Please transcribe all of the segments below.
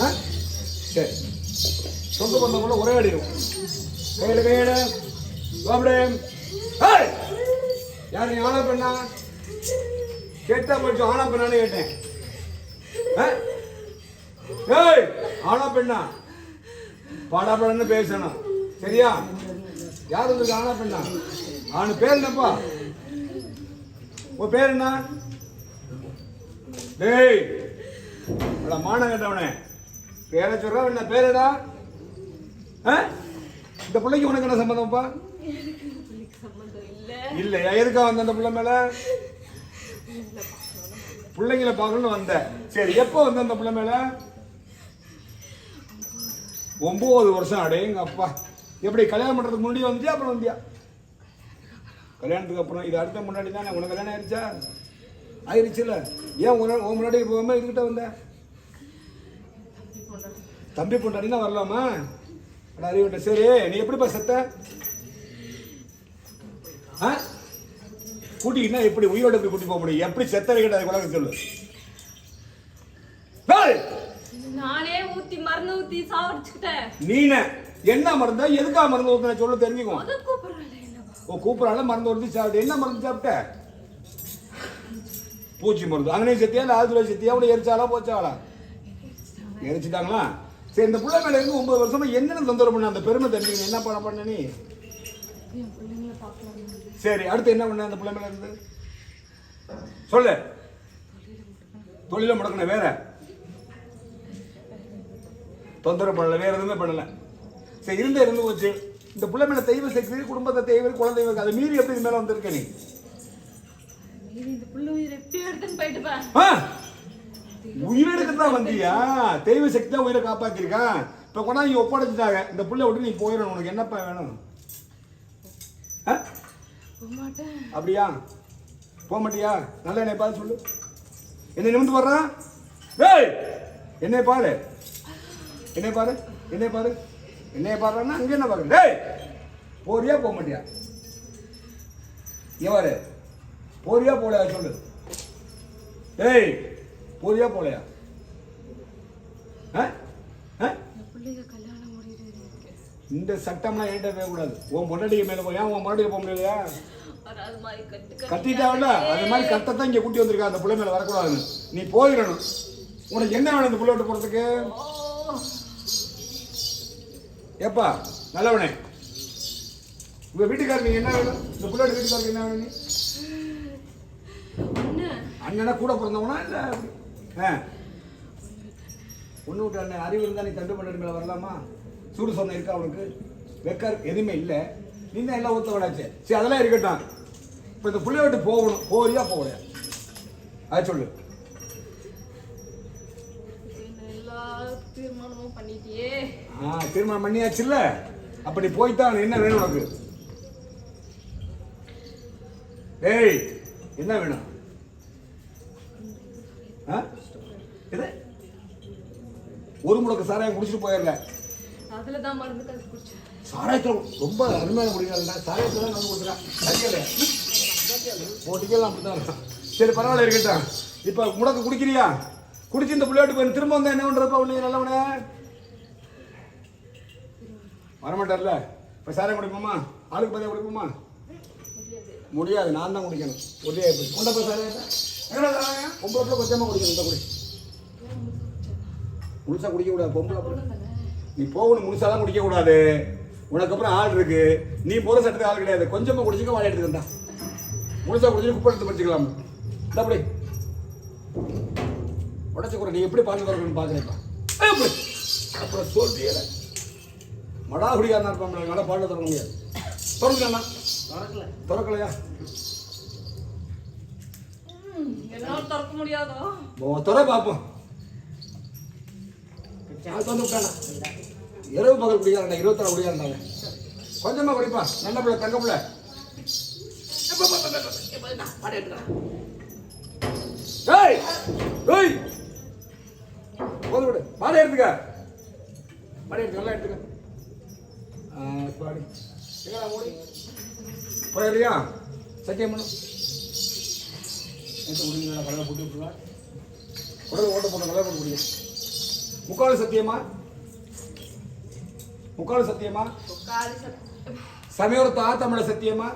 ஆ? சரி சொந்த பந்தம் கூட ஒரே அடிக்கும் கையில கையில. அப்படியே ஏய் யார் நீ ஆனா பெண்ணா? கேட்டா கொஞ்சம் ஆனா பெண்ணான்னு கேட்டேன். ஆ? ஏய் ஆனா பெண்ணா? பாடாப்படன்னு பேசணும். சரியா? யார் உங்களுக்கு ஆனா பெண்ணா? அவனு பேர் என்னப்பா? உன் பேர் என்ன? டேய் மானம் கேட்டவனே. பேரை சொல்ற என்ன பேரடா? ஆ? இந்த பிள்ளைக்கு உனக்கு என்ன சம்பந்தம்ப்பா? இல்லையா? எதுக்கா வந்த அந்த பிள்ளை மேல? பிள்ளைங்களை பார்க்கணும்னு வந்த. சரி எப்போ வந்த அந்த பிள்ளை மேல? ஒன்பது வருஷம் அடையுங்க அப்பா. எப்படி கல்யாணம் பண்றதுக்கு முன்னாடி வந்தியா அப்புறம் வந்தியா? கல்யாணத்துக்கு அப்புறம் இது அடுத்த முன்னாடி தானே? உனக்கு கல்யாணம் ஆயிடுச்சா ஆயிடுச்சுல ஏன் உன உன் முன்னாடி போகாம இதுகிட்ட வந்தேன் தம்பி பொண்டாடினா வரலாமா? அட அறிவிட்ட சரி நீ எப்படிப்பா செத்த? ஆ? கூட்டிக்கிட்டா எப்படி உயிரோட எப்படி கூட்டி போக முடியும்? எப்படி செத்த கிட்ட உலகம் சொல்லு. டேய், நானே ஊத்தி மருந்து ஊத்தி சாவடிச்சுக்கிட்டேன். நீனே. என்ன மருந்தா? எதுக்காக மருந்து ஊத்துன? சொல்ல அது என்னவா? ஓ கூப்பிடறால மருந்து ஊற்றி சாப்பிட்டு என்ன மருந்து சாப்பிட்ட? பூச்சி மருந்து. அங்கனே செத்தியா? இல்லை ஆதுல செத்தியா? அவனை எரிச்சாலா போச்சாலா எரிச்சிட்டாங்களா? சரி இந்த புள்ள மேல இருந்து ஒன்பது வருஷமா என்னென்ன தொந்தரவு பண்ண அந்த பெருமை தெரிஞ்சுக்கணும் என்ன பண்ண பண்ண நீ? சரி அடுத்து என்ன பண்ண அந்த புள்ள மேல இருந்து? சொல்லு. தொழில முடக்கணும் வேற. தொந்தரவு பண்ணல வேற எதுவுமே பண்ணல. சரி இருந்த இருந்து போச்சு. இந்த புள்ள மேல தெய்வ சக்தி குடும்பத்தை தெய்வ குழந்தை. அதை மீறி எப்படி இது மேல வந்திருக்க நீ? இந்த புள்ள உயிரை எப்படி எடுத்துன்னு போயிட்டுப்பேன் ஆ? உயிரெடுக்க தான் வந்தியா? தெய்வ சக்தி தான் உயிரை காப்பாத்திருக்கான் இப்ப கொண்டாந்து ஒப்படைச்சிட்டாங்க. இந்த புள்ள விட்டு நீ போயிடணும். உனக்கு என்னப்பா வேணும்? ஆ? அப்படியா? போக மாட்டியா? நல்லா என்னை பாரு சொல்லு. என்னை நிமிந்து வர்றான் ஏய்! என்னை பாரு. என்னை பாரு. என்னை பாரு. என்னை பாருன்னா அங்கே என்ன பாரு டேய் போறியா போக மாட்டியா? எவாரு போறியா போலையா சொல்லு. டேய் போறியா போலையா? ஆ? ஆ? இந்த சட்டம்லாம் என்கிட்ட பேசக்கூடாது. உன் பொண்டாட்டிக்கு மேலே போய் ஏன் உன் மறுபடியும் போக முடியலையா? வராது அது மாதிரி கத்தத்தான் இங்கே கூட்டி வந்திருக்கா. அந்த பிள்ளை மேலே வரக்கூடாதுன்னு. நீ போயிடணும். உனக்கு என்ன வேணும் இந்த பிள்ளை விட்டு போகிறதுக்கு எப்பா ஏப்பா நல்லவனே. உங்கள் வீட்டுக்காரங்க என்ன வேணும்? இந்த பிள்ளை வீட்டுக்காரருக்கு என்ன வேணும் நீ? அண்ணனா கூட பிறந்தவனா இல்லை? ஒன்று விட்டு அண்ணன் அறிவு இருந்தால் நீ தண்டு பண்ணி மேலே வரலாமா? சூடு சொன்ன இருக்கா அவனுக்கு வெக்கர் எதுவுமே இல்லை. நீ தான் எல்லாம் ஊற்ற விடாச்சு சரி அதெல்லாம் இருக்கட்டும். இப்போ இந்த பிள்ளைய விட்டு போகணும். போறியா போகலையா? அதை சொல்லு. ஆ திருமணம் பண்ணியாச்சுல்ல? அப்ப நீ போய்த்தான். என்ன வேணும் உனக்கு? டேய் என்ன வேணும்? ஆ? எது? ஒரு முடக்கு சாராயம் குடிச்சிட்டு போயிடல அதுல தான் மருந்து கலந்து குடிச்சேன். சாராயத்தில் ரொம்ப அருமையான குடிக்கிறா சாராயத்தில் தான் கொடுக்குறேன் சரிக்கல போட்டிக்கெல்லாம் அப்படிதான் சரி பரவாயில்ல இருக்கட்டும். இப்போ முடக்கு குடிக்கிறியா? குடிச்சு இந்த பிள்ளையாட்டு போய் திரும்ப வந்தா என்ன பண்ணுறப்ப உன்னை நல்லவனே? வரமாட்டார்ல? இப்போ சாராயம் குடிப்போமா? ஆளுக்கு பதியா குடிப்போமா? முடியாது. நான் தான் குடிக்கணும். ஒரே கொண்ட போய் சாராயம்? பொம்பளை கொஞ்சமாக குடிக்கணும். இந்த குடி. முழுசா குடிக்க கூடாது பொம்பளை நீ போகணும் முழுசாலாம் குடிக்க கூடாது உனக்கு அப்புறம் ஆள் இருக்கு. நீ போற சட்டத்துக்கு ஆள் கிடையாது. கொஞ்சமா குடிச்சுக்க வாழை எடுத்துக்கண்டா முழுசா குடிச்சு குப்பை எடுத்து படிச்சுக்கலாம் அப்படி உடச்சு கூட நீ எப்படி திறக்கணும்னு பாக்குறேப்பா அப்படி அப்புறம் சொல்லியல மடா குடிக்காரனா இருப்பான் நல்லா பால் திறக்க முடியாது. திறக்கலண்ணா திறக்கல. திறக்கலையா? திற பார்ப்போம் ஆள் வந்து விட்டானா இரவு பகல் குடிக்காரண்டா இருபத்தாறு குடிக்காரண்டாங்க கொஞ்சமா குடிப்பா. நல்ல பிள்ளை தங்க பிள்ளை. எப்ப, ஏய். ஏய் விடு. எடுத்துக்க. எடுத்து நல்லா எடுத்துக்க. பாடி. எங்கடா மூடி? போயிடுறியா சத்தியம் பண்ணு. நேற்று முடிஞ்சு நல்லா கடலை போட்டு விட்டுருவா. உடல் ஓட்ட போட்டு நல்லா போட்டு முடியும் முக்கால் சத்தியமா? முக்கால் சத்தியமா? சமயோரத்து ஆத்தமிழ சத்தியமா.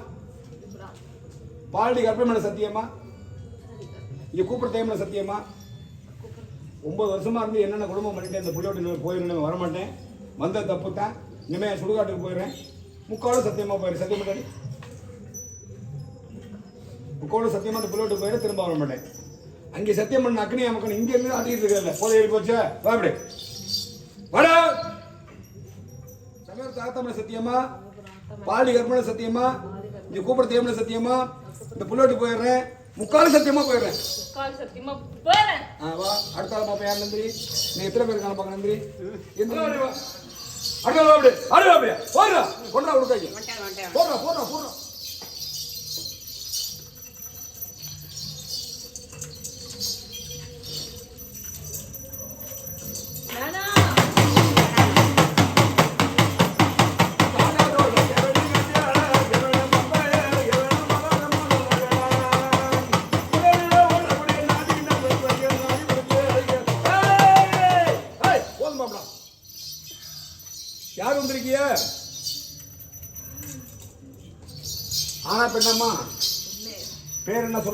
பாலடி கர்ப்பமேல சத்தியமா? இங்க கூப்பிட டைம்ல சத்தியமா? ஒன்பது வருஷமா இருந்து என்னென்ன குடும்பம் பண்ணிட்டு இந்த புள்ளோட்டு போயிருந்தேன் வரமாட்டேன். வந்த தப்பு தான் இனிமே சுடுகாட்டுக்கு போயிடுறேன். முக்காலும் சத்தியமா போயிரு சத்தியம் பண்ணி முக்காலும் சத்தியமா அந்த புள்ளோட்டு போயிட திரும்ப வர மாட்டேன் அங்கே சத்தியம் பண்ண அக்னி அமக்கணும். இங்க இருந்து ஆட்டிட்டு இருக்கல போதை ஏறி போச்சே. வா அப்படி வாடா. சமயத்து ஆத்தமிழ சத்தியமா? பாலடி கர்ப்பமேல சத்தியமா? இங்க கூப்பிட தேவன சத்தியமா? இந்த புள்ளோட்டு போயிடுறேன். முக்காலும் சத்தியமா போயிடுறேன். சத்தியமா போறேன் ஆ, வா. அடுத்த ஆள் பாப்பா யார் நந்திரி நீ எத்தனை பேர் இருக்காங்க பாக்க நந்திரி எந்த அடுத்த ஆள் அப்படி அடுத்த அப்படியே போடுறா. கொண்டா கொடுக்காங்க போடுறா போடுறா போடுறா.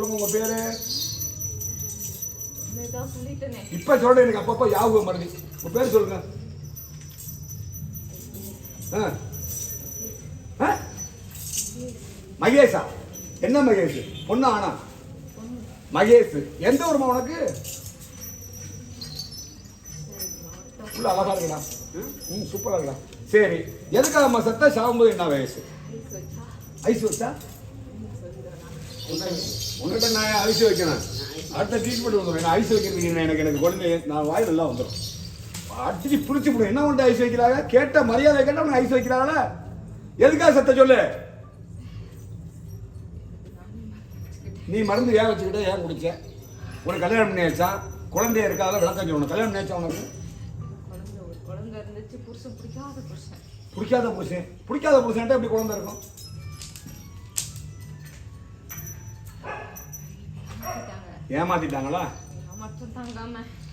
சொல்லுங்க உங்க பேரு? இப்ப சொல்றேன் எனக்கு அப்பப்போ யாபகம் மறதி உங்க பேர் சொல்லுங்க? மகேஷா? என்ன மகேஷ்? பொண்ணு ஆனா? மகேஷ். எந்த ஊருமா உனக்கு? உள்ள அழகா இருக்குடா. ம் சூப்பரா இருக்குடா. சரி எதுக்காக அம்மா சத்த? சாகும்போது என்ன வயசு? ஐஸ் வச்சா? உன்கிட்ட நான் ஐஸ் வைக்கிறேன். அடுத்த ட்ரீட்மெண்ட் வந்துடும் நான் ஐஸ் வைக்கிறதுக்கு எனக்கு? எனக்கு குழந்தை நான் வாய் நல்லா வந்துடும் அடிச்சு பிடிச்சி விடும் என்ன உண்டு ஐஸ் வைக்கிறாங்க? கேட்ட மரியாதை கேட்ட உனக்கு ஐஸ் வைக்கிறாங்களா? எதுக்காக சத்த சொல்லு? நீ மருந்து ஏன் வச்சுக்கிட்ட ஏன் குடிச்ச? உனக்கு கல்யாணம் பண்ணி வச்சா குழந்தைய இருக்காத விளக்கம் சொல்லணும். கல்யாணம் பண்ணி வச்சா உனக்கு? குழந்தை ஒரு குழந்தை இருந்துச்சு. புருஷன் பிடிக்காத புருஷன். பிடிக்காத புருஷன். பிடிக்காத புருஷன்ட்ட எப்படி குழந்தை இருக்கும்? ஏமாத்திட்டாங்களா?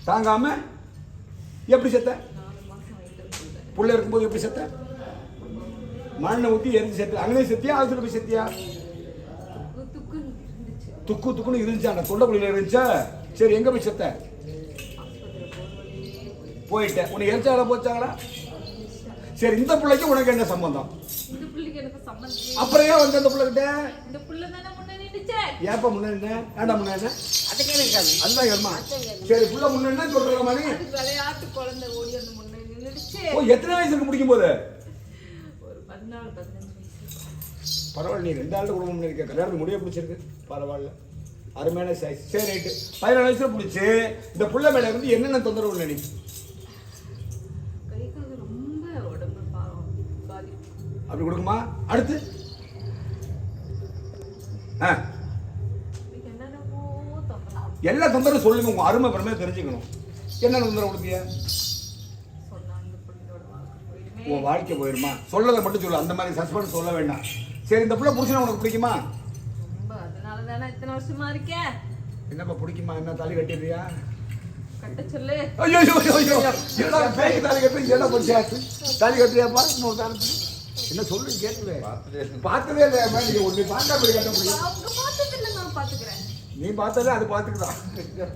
தாங்காம. எப்படி செத்த? புள்ள இருக்கும்போது எப்படி செத்த? மண்ணை ஊற்றி எரிஞ்சு செத்து அங்கனே செத்தியா? ஆஸ்பத்திரி போய் செத்தியா? துக்கு துக்குன்னு இருந்துச்சு? அந்த தொண்டைக்குழியில் இருந்துச்சா? சரி எங்க போய் செத்த? போயிட்டேன். உனக்கு எரிச்சாங்களா போச்சாங்களா? சரி இந்த பிள்ளைக்கு உனக்கு என்ன சம்பந்தம்? அப்புறம் ஏன் வந்து அந்த பிள்ளைகிட்ட? ஏப்பா முன்ன என்ன ஏண்டா முன்ன என்ன அதுக்கு எனக்கு அதுதான் சரி புள்ள முன்ன என்ன சொல்ற மாதிரி விளையாட்டு குழந்தை ஓடி அந்த முன்ன நின்னுடுச்சு. ஓ எத்தனை வயசுக்கு முடிக்கும் போது? ஒரு பதினாலு பதினஞ்சு வயசு பரவாயில்ல நீ ரெண்டு ஆண்டு குடும்பம் இருக்க. கல்யாணம் முடிய பிடிச்சிருக்கு. பரவாயில்ல. அருமையான சைஸ் சரி ரைட்டு. பதினாலு வயசுல பிடிச்சி இந்த புள்ள மேல இருந்து என்னென்ன தொந்தரவு நீ? அப்படி கொடுக்குமா? அடுத்து? எல்லா தொந்தரவும் சொல்லுங்க உங்க அருமை பெருமை தெரிஞ்சுக்கணும். என்னென்ன தொந்தரவு கொடுப்பீங்க வாழ்க்கை உன் வாழ்க்கை போயிருமா? சொல்லதை மட்டும் சொல்லு அந்த மாதிரி சஸ்பெண்ட் சொல்ல வேண்டாம். சரி இந்த பிள்ளை புருஷனை உனக்கு பிடிக்குமா? ரொம்ப இத்தனை இருக்கேன் என்னப்பா பிடிக்குமா? என்ன தாலி கட்டிடுறியா? கட்ட சொல்லு ஐயோ ஐயோ. ஐயோ தாலி கட்டுறீங்க. என்ன பண்ணிச்சாச்சு தாலி கட்டுறியாப்பா? இன்னொரு தாலி என்ன சொல்லு கேட்கல பார்த்ததே இல்லையாம்மா நீங்க ஒண்ணு பார்த்தா அப்படி கட்ட முடியும். அவங்க பார்த்தது இல்லை நான் பாத்துக்கிறேன் நீ பார்த்ததே அது பார்த்துக்குதான்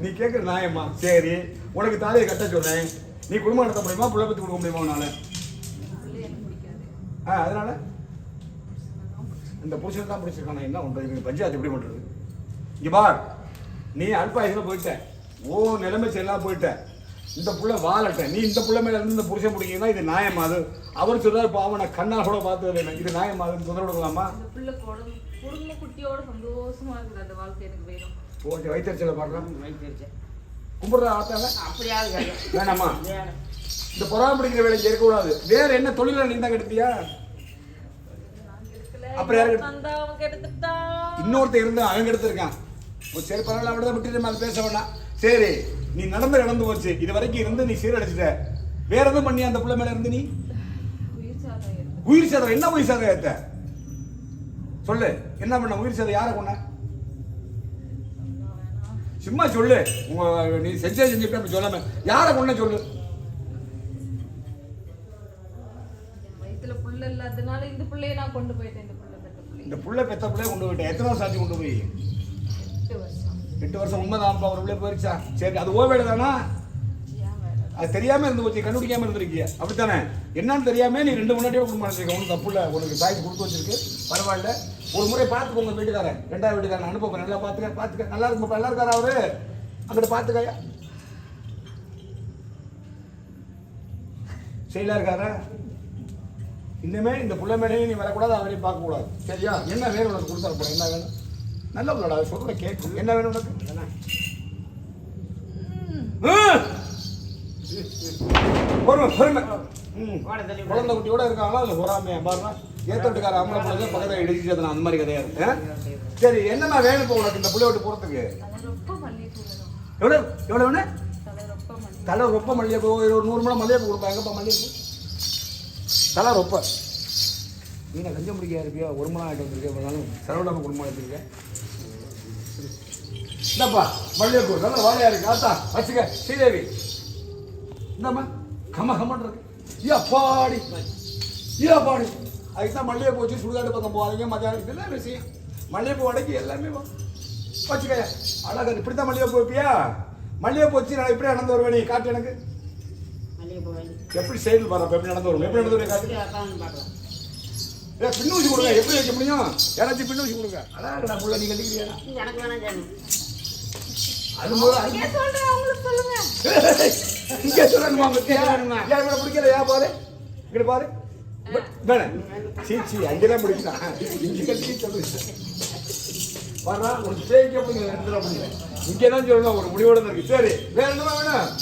நீ கேட்குற நியாயம்மா சரி உனக்கு தாலியை கட்ட சொன்னேன். நீ குடும்பம் நடத்த முடியுமா புள்ள பத்தி கொடுக்க முடியுமா உன்னால? ஆ அதனால? இந்த புருஷன் தான் பிடிச்சிருக்கான என்ன பண்றது? இவங்க பஞ்சாயத்து எப்படி பண்றது? இங்க பார் நீ அல்பாயுசில் போயிட்ட. ஓ நிலைமை செல்லாம் போயிட்ட. இந்த புள்ள வாழட்ட நீ இந்த புள்ள மேல இருந்து இந்த புருஷன் பிடிக்கிறதா இது நியாயமா அது? அவர் சொல்றாரு பாவம் நான் கண்ணால் கூட பார்த்தது இல்லை இது நியாயமா? அது தொந்தரவு கொடுக்கலாமா? இந்த பிள்ளை குடம் குடும்ப குட்டியோட சந்தோஷமா இருக்குது? அந்த வாழ்க்கை எனக்கு வேணும். ஓகே வைத்தறிச்சல பாடுறேன் கும்பிடுற ஆத்தால? அப்படியாவது. வேணாமா? வேணும். இந்த பொறாம பிடிக்கிற வேலை இருக்கக்கூடாது வேற என்ன தொழில நீ தான் கெடுத்தியா அப்புறம் யாரு அவன் இன்னொருத்தன் இருந்து அவன் எடுத்திருக்கான் ஓ, சரி பரவாயில்ல அப்படிதான் விட்டுட்டு அது பேச வேண்டாம் சரி நீ நடந்து நடந்து போச்சு. இது வரைக்கும் இருந்து நீ சீரழிச்சிட்ட. வேற எதுவும் பண்ணியா அந்த பிள்ளை மேல இருந்து நீ? உயிர் சேதம் என்ன உயிர் சேதம் ஏத்த? சொல்லு. என்ன பண்ண? உயிர் சேதம் யாரை கொண்ட சும்மா சொல்லு. உங்க நீ செஞ்சே செஞ்சுட்டு அப்படி சொல்லாம. யாரை கொண்ட சொல்லு? இந்த புள்ள பெத்த பிள்ளைய. கொண்டு போயிட்டேன். எத்தனை வருஷம் கொண்டு போய்? எட்டு வருஷம் எட்டு வருஷம் உண்மைதான்ப்பா ஒரு உள்ளே போயிருச்சா? சரி அது ஓவேடு தானா அது தெரியாம இருந்து போச்சு கண்டுபிடிக்காம இருந்திருக்கிய. அப்படித்தானே? என்னன்னு தெரியாம நீ ரெண்டு முன்னாடியே குடும்பம் வச்சிருக்க. ஒன்றும் தப்பு இல்லை. உனக்கு தாய்க்கு கொடுத்து வச்சிருக்கு. பரவாயில்ல. ஒரு முறை பார்த்துக்கோ உங்க வீட்டுக்காரன். ரெண்டாவது வீட்டுக்காரன். அனுப்ப நல்லா பார்த்துக்க பார்த்துக்க. நல்லா இருக்கும் நல்லா இருக்காரா அவரு? அங்கிட்ட பார்த்துக்கயா? செயலா இருக்காரா? இனிமே இந்த புள்ள மேலேயும் நீ வரக்கூடாது அவரையும் பார்க்கக்கூடாது. சரியா? என்ன வேணும் உனக்கு கொடுத்தா போறேன். என்ன வேணும்? நல்ல பிள்ளடா சொல்ற கேட்கும் என்ன வேணும் உனக்கு! பொறுமை பொறுமை. ம். குழந்தை குட்டியோட இருக்காங்களா? இல்லை பொறாமையா? பாருங்க. ஏத்தட்டுக்கார அம்மளை பிள்ளைங்க பக்கத்தில் இடிச்சுட்டு அந்த மாதிரி கதையா இருக்கு? ஆ? சரி என்னம்மா வேணும் இப்போ உனக்கு இந்த புள்ளைய விட்டு போகிறதுக்கு எவ்வளோ எவ்வளோ வேணும்? தலை ரொம்ப மல்லிகைப்பூ ஒரு நூறு மணி மல்லிகைப்பூ கொடுப்பா. எங்கப்பா மல்லிகைப்பூ? தலை ரொம்ப நீ நான் கஞ்சம் முடிக்க இருப்பியா? ஒரு மணி ஆகிட்டு வந்திருக்கேன் செலவிடாமல் குடும்பம் எடுத்துருக்கேன் இந்தப்பா மல்லிகைப்பூ நல்ல வாழையா இருக்கு. ஆத்தா வச்சுக்க. ஸ்ரீதேவி. இந்தாம்மா கம கமன் இருக்கு. ஐயா பாடி. அதுதான் மல்லிகைப்பூ வச்சு சுடுகாடு பக்கம் போவாதீங்க மத்தியானம். இதெல்லாம் விஷயம்? மல்லிகைப்பூ வடைக்கு எல்லாமே. வச்சுக்கயா அழகா இப்படி தான் மல்லிகைப்பூ வைப்பியா? மல்லிகைப்பூ வச்சு நான் இப்படி நடந்து வருவேன். நீ காட்டு எனக்கு. எப்படி செயல் அப்ப எப்படி நடந்து வரும் எப்படி நடந்து வரும் காட்டு? ஏ பின்னு ஊசி கொடுங்க. எப்படி வைக்க முடியும்? யாராச்சும் பின்னு ஊசி கொடுங்க. அழகா புள்ள நீ கட்டிக்கிறியா? எனக்கு வேணாம் அது சொல்லுங்க. இங்கே சொல்லணுமா பத்தியா ஏன் இவனை பிடிக்கல ஏன் பாரு. இங்கிட்டு பாரு. வேணே. சீ சீ அங்கேதான் பிடிக்கலாம் இங்கே கட்டி சொல்லு வர்றா ஒரு தேய்க்க முடியும் இடத்துல முடியல. இங்கே தான் சொல்லணும் ஒரு முடிவோட இருக்கு. சரி வேற என்னமா வேணும்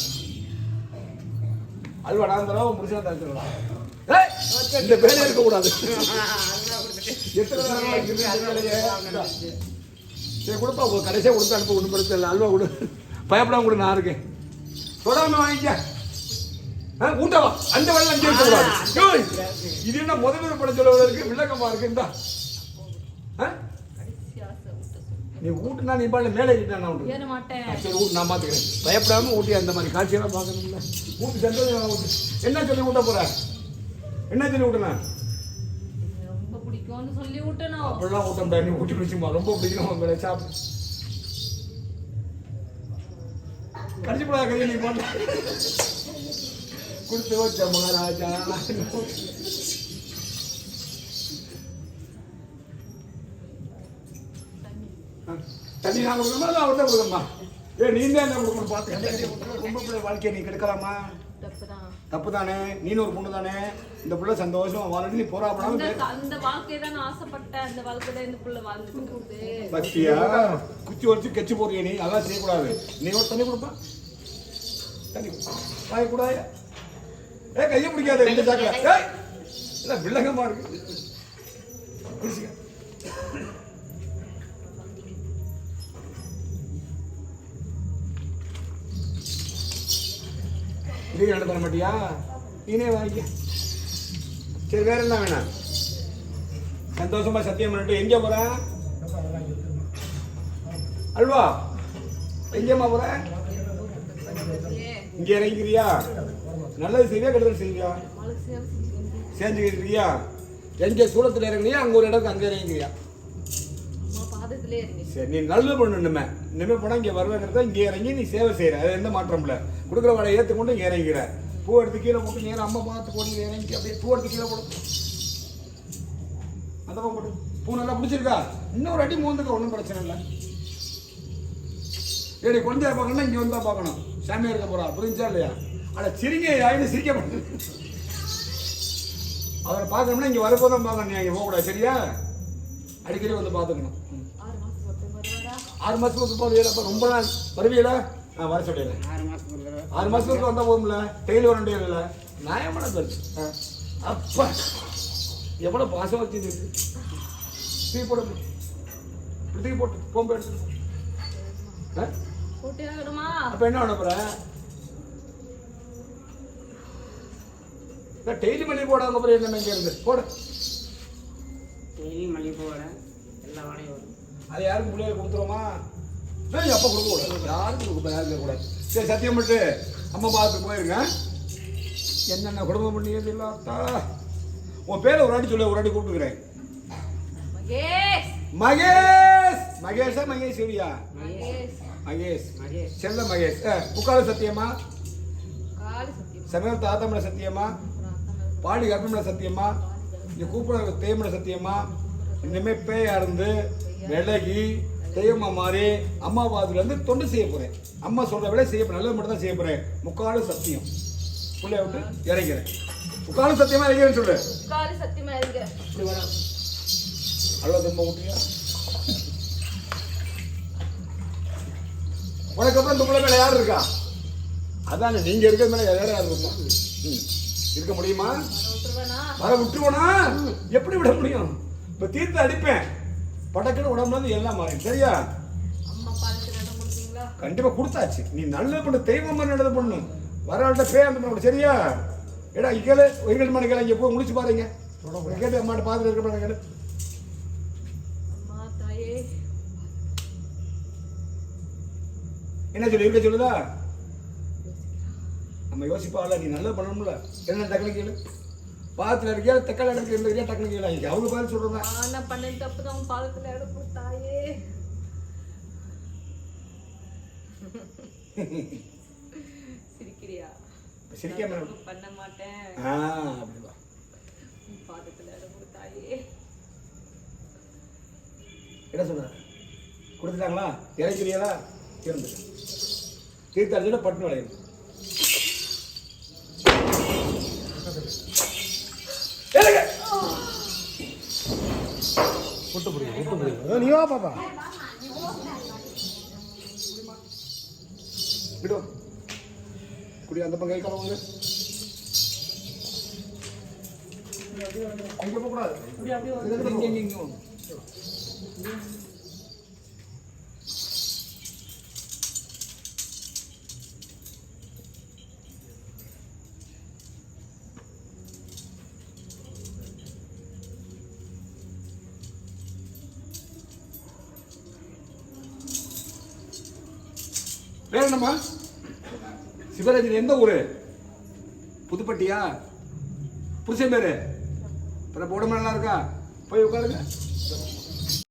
அல்வா நான் தரோம் முடிச்சா தான் சொல்லலாம் ஏய், இந்த வேலை இருக்கக்கூடாது எத்தனை சரி கொடுப்பா உங்க கடைசியாக கொடுத்து அனுப்ப ஒன்றும் பிரச்சனை இல்லை. அல்வா கொடு. பயப்படாம கொடு நான் இருக்கேன். தொடாம வாங்கிக்க. ஆ, ஊட்டவா அந்த வேலை அங்கே இருக்கக்கூடாது இது என்ன முதல்வர் படம் சொல்ல இருக்கு விளக்கமா இருக்கு இந்தா. நீ ஊட்டுனா நீ பாடல மேலே கிட்டா நான் விட்டுறேன். ஏற மாட்டேன். சரி ஊட்டு நான் பார்த்துக்கிறேன் பயப்படாம ஊட்டி அந்த மாதிரி காட்சியெல்லாம் பார்க்கணும்ல. ஊட்டு சந்தோஷம் என்ன சொல்லி ஊட்ட போற? என்ன சொல்லி ஊட்டுனா? பிடிக்கும்னு சொல்லி விட்டணும் அப்படிலாம் ஊட்ட முடியாது. நீ ஊட்டி குடிச்சுமா? ரொம்ப பிடிக்கணும் உங்களை சாப்பிடு. கடிச்சு போடாத கையை நீ போன கொடுத்து வச்ச மகாராஜா. தண்ணி நான் கொடுக்கணுமா? அவர்தான் கொடுக்கணுமா? ஏ நீ தான் என்ன கொடுக்கணும்? பார்த்து ரொம்ப பிள்ளை வாழ்க்கையை நீ கெடுக்கலாமா? தப்பு தானே நீனு ஒரு பொண்ணு தானே இந்த பிள்ளை சந்தோஷம். வாழணும் நீ போராப்படாம அந்த வாழ்க்கை தான் நான் ஆசைப்பட்டேன். அந்த வாழ்க்கை தான் இந்த புள்ள வாழ்ந்துட்டு பத்தியா? குச்சி வச்சு கெச்சு போறிய நீ? அதெல்லாம் செய்யக்கூடாது. நீ ஒரு தண்ணி கொடுப்பா. தண்ணி வாங்கக்கூடாது ஏ கையை பிடிக்காத இந்த சாக்கில். ஏய் இல்லை வில்லங்கமா இருக்கு. நீ என்ன தர மாட்டியா? நீனே வாங்கிக்க. சரி வேற என்ன வேணாம்? சந்தோஷமா சத்தியம் பண்ணிட்டு எங்க போற? அல்வா எங்கேம்மா போற? இங்க இறங்கிக்கிறியா? நல்லது செய்வியா கெடுதல் செய்வியா? செஞ்சுக்கிறியா எங்க சூளத்துல இறங்குறியா அங்க ஒரு இடத்துக்கு அங்க இறங்கிக்கிறியா? இருங்க சரி நீ நல்லது பண்ணு இனிமே. இனிமே போனா இங்கே வருவேங்கிறத இங்கே இறங்கி நீ சேவை செய்கிற அது எந்த மாற்றம் இல்லை. கொடுக்குற வடை ஏற்றுக்கொண்டு இங்கே இறங்கிக்கிற. பூ எடுத்து கீழே போட்டு நேரம் அம்மா பார்த்து போட்டு இறங்கி அப்படியே பூ எடுத்து கீழே போடு. அதப்பா போட்டு. பூ நல்லா பிடிச்சிருக்கா? இன்னொரு அடி மூந்துக்க ஒன்றும் பிரச்சனை இல்லை. ஏடி குழந்தைய பார்க்கணும்னா இங்கே வந்தால் பார்க்கணும். சாமியாக இருக்க போகிறா புரிஞ்சா இல்லையா? அட சிரிங்க யாயின்னு சிரிக்க மாட்டேன் அவரை பார்க்கணும்னா இங்கே வரப்போ தான் பார்க்கணும். நீ அங்கே போகக்கூடாது. சரியா? அடிக்கடி வந்து பார்த்துக்கணும் ம். ஆறு மாசம் ஒருத்தர் வருவாரா ஆறு மாசத்துக்கு போதும் அப்ப. ரொம்ப நாள். வருவீங்களா நான் வர சொல்லிடுறேன். ஆறு மாசத்துக்கு ஒரு தடவை. ஆறு மாசத்துக்கு வந்தா போகும்ல? டெய்லி வர முடியல நியாயமான சொல்லு அப்பா. எவ்வளவு பாசம் வச்சு தூக்கி போடு. தூக்கி போட்டு போம்பு எடுத்துட்டு அப்ப என்ன பண்ண போற? டெய்லி மல்லி போடாம அப்புறம் என்ன இங்க இருந்து போடு. டெய்லி மல்லிகைப்பூ வடை எல்லா வடையும் வரும். அதை யாருக்கு பிள்ளைய கொடுத்துருவோமா? ஏய் அப்பா கொடுக்க கூடாது. யாருக்கு கொடுக்க யாருக்கு கூடாது? சரி சத்தியம் பண்ணிட்டு அம்மா பார்த்து போயிருங்க. என்னென்ன குடும்பம் பண்ணியது இல்லாத்தா உன் பேரை ஒரு வாட்டி சொல்லு ஒரு வாட்டி கூப்பிட்டுக்கிறேன். மகேஷ். மகேஷ்! மகேஷா மகேஸ்வரியா? மகேஷ். மகேஷ். மகேஷ். செல்ல மகேஷ். புக்கால சத்தியமா சமயத்து ஆத்தமல சத்தியமா பாடி கர்ப்பமல சத்தியமா இந்த கூப்பிட தேமல சத்தியமா இனிமே பேயா இருந்து விலகி தெய்வமா மாறி அம்மா பாதுல இருந்து தொண்டு செய்ய போறேன். அம்மா சொல்ற வேலை செய்ய நல்லது மட்டும் தான் செய்ய போறேன். முக்காடு சத்தியம். புள்ளைய விட்டு இறங்கிறேன். முக்காடு சத்தியமா இறங்கிறேன்னு சொல்லு. காலி சத்தியமா இருக்கிறேன் இப்படி வேணாம் அவ்வளோ திரும்ப விட்டுறியா உனக்கு அப்புறம் இந்த பிள்ளை மேல யார் இருக்கா? அதான் நீங்க இருக்கிற மேல வேற யார் இருக்குமா. இருக்க முடியுமா? வர விட்டுருவனா? எப்படி விட முடியும்? இப்ப தீர்த்து அடிப்பேன். படக்குன்னு உடம்புல இருந்து எல்லாம் மாறி சரியா? அம்மா பாலத்துக்கு இடம் கொடுப்பீங்களா கண்டிப்பா கொடுத்தாச்சு. நீ நல்ல பண்ணு தெய்வமா நடந்து பண்ணு. வரவள்கிட்ட பே அந்த பண்ண சரியா? ஏடா இக்கல ஒய்கள் மணி கேள இங்க போய் முடிச்சு பாருங்க. கேட்டு அம்மாட்ட பார்த்துட்டு இருக்க மாட்டேன் கேளு. அம்மா தாயே. என்ன சொல்லி இருக்க சொல்லுதா? நம்ம யோசிப்பால நீ நல்லா பண்ணணும்ல. என்ன டக்குனு கேளு. பாத்துல இருக்கியா தக்காளி இடத்துல இருந்திருக்கியா டக்குனு கேளு இங்க அவங்க பார்த்து சொல்றாங்க ஆனா பண்ண தப்பு தான் பாலத்துல இடம் கொடுத்தாயே. சிரிக்கிறியா? சிரிக்காம நான் பண்ண மாட்டேன். ஆ அப்படிவா பாதத்துல இடம் கொடுத்தாயே. என்ன சொல்ற? கொடுத்துட்டாங்களா? இறக்கிறீங்களா இருந்து. தீர்த்தாச்சுன்னா பட்டு விளையும் விட்டு பிடிக்கும் விட்டு பிடிக்கும் நீ வா பாப்பா. விடும் குடி அந்த பக்கம் கை கலவாங்க அங்கே போகக்கூடாது. இங்க, சிவராஜன் எந்த ஊரு? புதுப்பட்டியா? புருஷன் பேரு அப்புறம் உடம்பு நல்லா இருக்கா? போய் உட்காருங்க.